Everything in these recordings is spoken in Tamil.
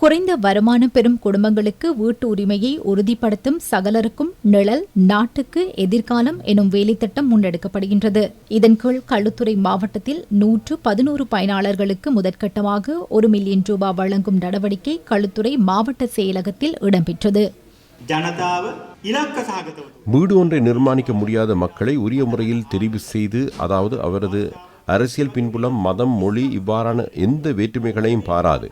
குறைந்த வருமானம் பெறும் குடும்பங்களுக்கு வீட்டு உரிமையை உறுதிப்படுத்தும் சகலருக்கும் நிழல் நாட்டுக்கு எதிர்காலம் எனும் வேலைத்திட்டம் முன்னெடுக்கப்படுகின்றது. இதன் கீழ் களுத்துறை மாவட்டத்தில் நூற்று பதினோரு பயனாளர்களுக்கு முதற்கட்டமாக ஒரு மில்லியன் ரூபாய் வழங்கும் நடவடிக்கை களுத்துறை மாவட்ட செயலகத்தில் இடம்பெற்றது. வீடு ஒன்றை நிர்மாணிக்க முடியாத மக்களை உரிய முறையில் தெரிவு செய்து அதாவது அவரது அரசியல் பின்புலம் மதம் மொழி இவ்வாறான எந்த வேற்றுமைகளையும் பாராது.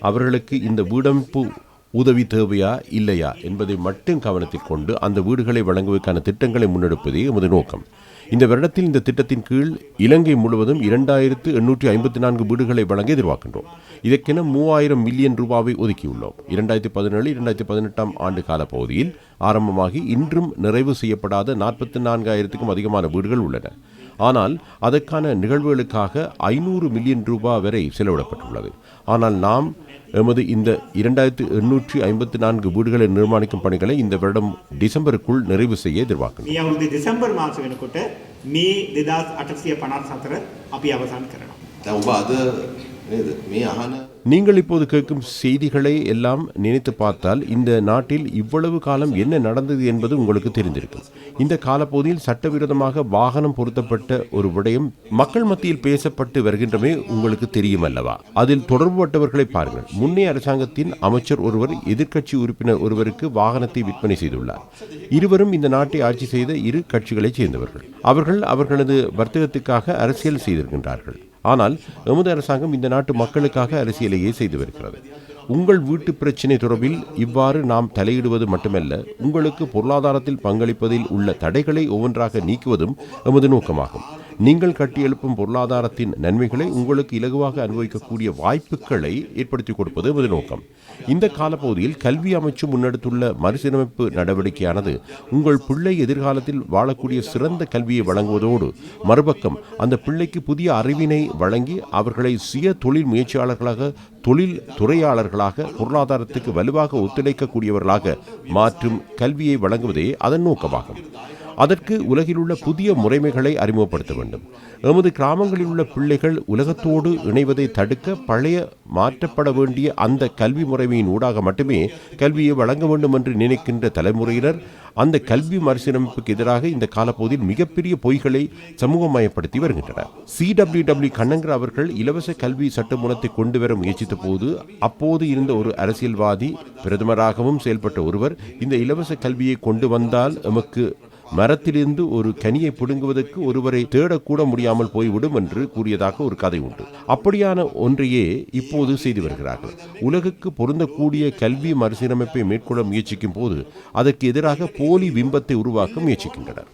அவர்களுக்கு இந்த வீடமைப்பு உதவி தேவையா இல்லையா என்பதை மட்டும் கவனத்தில் கொண்டு அந்த வீடுகளை வழங்குவதற்கான திட்டங்களை முன்னெடுப்பதே எமது நோக்கம். இந்த வருடத்தில் இந்த திட்டத்தின் கீழ் இலங்கை முழுவதும் இரண்டாயிரத்து எண்ணூற்றி ஐம்பத்தி நான்கு வீடுகளை வழங்க எதிர்பார்க்கின்றோம். இதற்கென மூவாயிரம் மில்லியன் ரூபாவை ஒதுக்கியுள்ளோம். இரண்டாயிரத்தி பதினேழு இரண்டாயிரத்தி பதினெட்டாம் ஆண்டு கால பகுதியில் ஆரம்பமாகி இன்றும் நிறைவு செய்யப்படாத நாற்பத்தி நான்காயிரத்துக்கும் அதிகமான வீடுகள் உள்ளன. ஆனால் அதற்கான நிகழ்வுகளுக்காக ஐநூறு மில்லியன் ரூபாய் வரை செலவிடப்பட்டுள்ளது. ஆனால் நாம் எமது இந்த இரண்டாயிரத்து எண்ணூற்றி ஐம்பத்தி நான்கு வீடுகளை நிர்மாணிக்கும் பணிகளை இந்த வருடம் டிசம்பருக்குள் நிறைவு செய்ய எதிர்பார்க்கிறோம் මේ අවුරුදු දෙසැම්බර් මාස වෙනකොට මේ දෙදස් අටසිය පනත් සතර අපි අවසන් කරනවා. දැන් ඔබ අද නේද මේ අහන நீங்கள் இப்போது கேட்கும் செய்திகளை எல்லாம் நினைத்து பார்த்தால் இந்த நாட்டில் இவ்வளவு காலம் என்ன நடந்தது என்பது உங்களுக்கு தெரிந்திருக்கும். இந்த காலப்பகுதியில் சட்டவிரோதமாக வாகனம் பொருத்தப்பட்ட ஒரு விடயம் மக்கள் மத்தியில் பேசப்பட்டு வருகின்றமே உங்களுக்கு தெரியும் அல்லவா? அதில் தொடர்புபட்டவர்களை பாருங்கள். முன்னைய அரசாங்கத்தின் அமைச்சர் ஒருவர் எதிர்க்கட்சி உறுப்பினர் ஒருவருக்கு வாகனத்தை விற்பனை செய்துள்ளார். இருவரும் இந்த நாட்டை ஆட்சி செய்த இரு கட்சிகளைச் சேர்ந்தவர்கள். அவர்கள் அவர்களது வர்த்தகத்துக்காக அரசியல் செய்திருக்கின்றார்கள். ஆனால் எமது அரசாங்கம் இந்த நாட்டு மக்களுக்காக அரசியலையே செய்து வருகிறது உங்கள் வீட்டு பிரச்சினை தொடர்பில் இவ்வாறு நாம் தலையிடுவது மட்டுமல்ல உங்களுக்கு பொருளாதாரத்தில் பங்களிப்பதில் உள்ள தடைகளை ஒவ்வொன்றாக நீக்குவதும் எமது நோக்கமாகும். நீங்கள் கட்டியெழுப்பும் பொருளாதாரத்தின் நன்மைகளை உங்களுக்கு இலகுவாக அனுபவிக்கக்கூடிய வாய்ப்புகளை ஏற்படுத்தி கொடுப்பது எமது நோக்கம். இந்த காலப்பகுதியில் கல்வி அமைச்சு முன்னெடுத்துள்ள மறுசீரமைப்பு நடவடிக்கையானது உங்கள் பிள்ளை எதிர்காலத்தில் வாழக்கூடிய சிறந்த கல்வியை வழங்குவதோடு மறுபக்கம் அந்த பிள்ளைக்கு புதிய அறிவினை வழங்கி அவர்களை சுய தொழில் முயற்சியாளர்களாக தொழில் துறையாளர்களாக பொருளாதாரத்துக்கு வலுவாக ஒத்துழைக்கக்கூடியவர்களாக மாற்றும் கல்வியை வழங்குவதே அதன் நோக்கமாகும். அதற்கு உலகில் உள்ள புதிய முறைமைகளை அறிமுகப்படுத்த வேண்டும். எமது கிராமங்களில் உள்ள பிள்ளைகள் உலகத்தோடு இணைவதை தடுக்க பழைய மாற்றப்பட வேண்டிய அந்த கல்வி முறைமையின் ஊடாக மட்டுமே கல்வியை வழங்க வேண்டும் என்று நினைக்கின்ற தலைமுறையினர் அந்த கல்வி மறுசீரமைப்புக்கு எதிராக இந்த காலப்பகுதியில் மிகப்பெரிய பொய்களை சமூகமயப்படுத்தி வருகின்றனர். சிடபிள்யூ கண்ணங்கர் அவர்கள் இலவச கல்வி சட்டமூலத்தை கொண்டு வர முயற்சித்த போது அப்போது இருந்த ஒரு அரசியல்வாதி பிரதமராகவும் செயல்பட்ட ஒருவர் இந்த இலவச கல்வியை கொண்டு வந்தால் எமக்கு மரத்திலிருந்து ஒரு கனியை பிடுங்குவதற்கு ஒருவரை தேடக்கூட முடியாமல் போய்விடும் என்று கூறியதாக ஒரு கதை உண்டு. அப்படியான ஒன்றையே இப்போது செய்து வருகிறார்கள். உலகுக்கு பொருந்தக்கூடிய கல்வி மறுசீரமைப்பை மேற்கொள்ள முயற்சிக்கும் போது அதற்கு எதிராக போலி பிம்பத்தை உருவாக்க முயற்சிக்கின்றனர்.